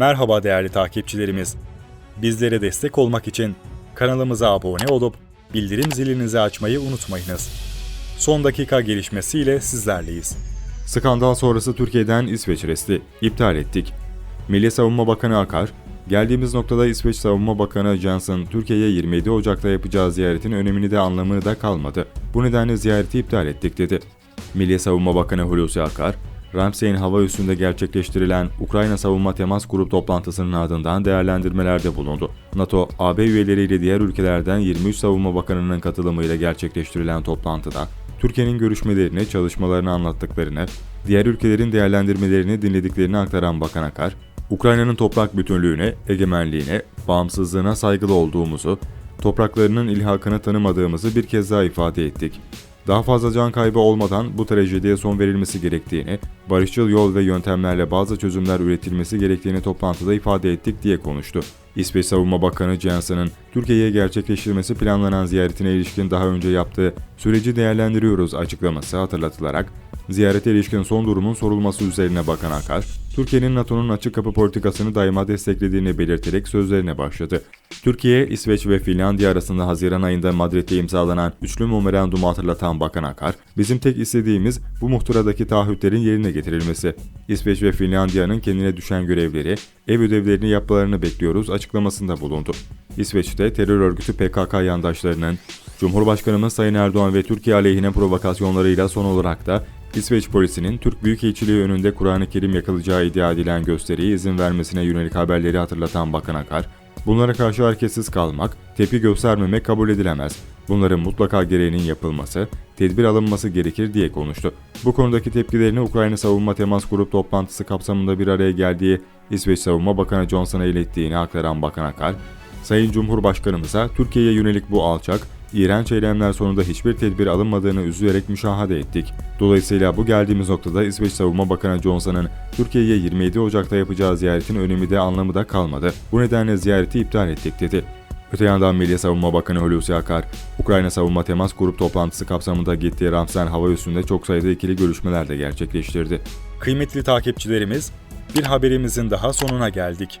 Merhaba değerli takipçilerimiz. Bizlere destek olmak için kanalımıza abone olup bildirim zilinizi açmayı unutmayınız. Son dakika gelişmesiyle sizlerleyiz. Skandal sonrası Türkiye'den İsveç resti iptal ettik. Milli Savunma Bakanı Akar, geldiğimiz noktada İsveç Savunma Bakanı Johnson, Türkiye'ye 27 Ocak'ta yapacağı ziyaretin önemini de anlamı da kalmadı. Bu nedenle ziyareti iptal ettik dedi. Milli Savunma Bakanı Hulusi Akar, Ramsey'in hava üssünde gerçekleştirilen Ukrayna Savunma Temas Grup toplantısının ardından değerlendirmelerde bulundu. NATO, AB üyeleriyle diğer ülkelerden 23 savunma bakanının katılımıyla gerçekleştirilen toplantıda Türkiye'nin görüşmelerini, çalışmalarını anlattıklarını, diğer ülkelerin değerlendirmelerini dinlediklerini aktaran Bakan Akar, Ukrayna'nın toprak bütünlüğüne, egemenliğine, bağımsızlığına saygılı olduğumuzu, topraklarının ilhakını tanımadığımızı bir kez daha ifade ettik. Daha fazla can kaybı olmadan bu trajediye son verilmesi gerektiğini, barışçıl yol ve yöntemlerle bazı çözümler üretilmesi gerektiğini toplantıda ifade ettik diye konuştu. İsveç Savunma Bakanı Jensen'ın Türkiye'ye gerçekleştirmesi planlanan ziyaretine ilişkin daha önce yaptığı süreci değerlendiriyoruz açıklaması hatırlatılarak ziyarete ilişkin son durumun sorulması üzerine Bakan Akar, Türkiye'nin NATO'nun açık kapı politikasını daima desteklediğini belirterek sözlerine başladı. Türkiye, İsveç ve Finlandiya arasında Haziran ayında Madrid'de imzalanan üçlü memorandumu hatırlatan Bakan Akar, bizim tek istediğimiz bu muhtıradaki taahhütlerin yerine getirilmesi. İsveç ve Finlandiya'nın kendine düşen görevleri, ev ödevlerini yapmalarını bekliyoruz açıklamasında bulundu. İsveç'te terör örgütü PKK yandaşlarının Cumhurbaşkanımız Sayın Erdoğan ve Türkiye aleyhine provokasyonlarıyla son olarak da İsveç polisinin Türk Büyükelçiliği önünde Kur'an-ı Kerim yakılacağı iddia edilen gösteriye izin vermesine yönelik haberleri hatırlatan Bakan Akar, bunlara karşı hareketsiz kalmak, tepki göstermemek kabul edilemez. Bunların mutlaka gereğinin yapılması, tedbir alınması gerekir diye konuştu. Bu konudaki tepkilerini Ukrayna Savunma Temas Grup toplantısı kapsamında bir araya geldiği İsveç Savunma Bakanı Johnson'a ilettiğini aktaran Bakan Akar, Sayın Cumhurbaşkanımıza Türkiye'ye yönelik bu alçak, iğrenç eylemler sonunda hiçbir tedbir alınmadığını üzülerek müşahede ettik. Dolayısıyla bu geldiğimiz noktada İsveç Savunma Bakanı Johnson'ın Türkiye'ye 27 Ocak'ta yapacağı ziyaretin önemi de anlamı da kalmadı. Bu nedenle ziyareti iptal ettik dedi. Öte yandan Milli Savunma Bakanı Hulusi Akar, Ukrayna Savunma Temas Grup toplantısı kapsamında gittiği Ramsen hava üssünde çok sayıda ikili görüşmeler de gerçekleştirdi. Kıymetli takipçilerimiz, bir haberimizin daha sonuna geldik.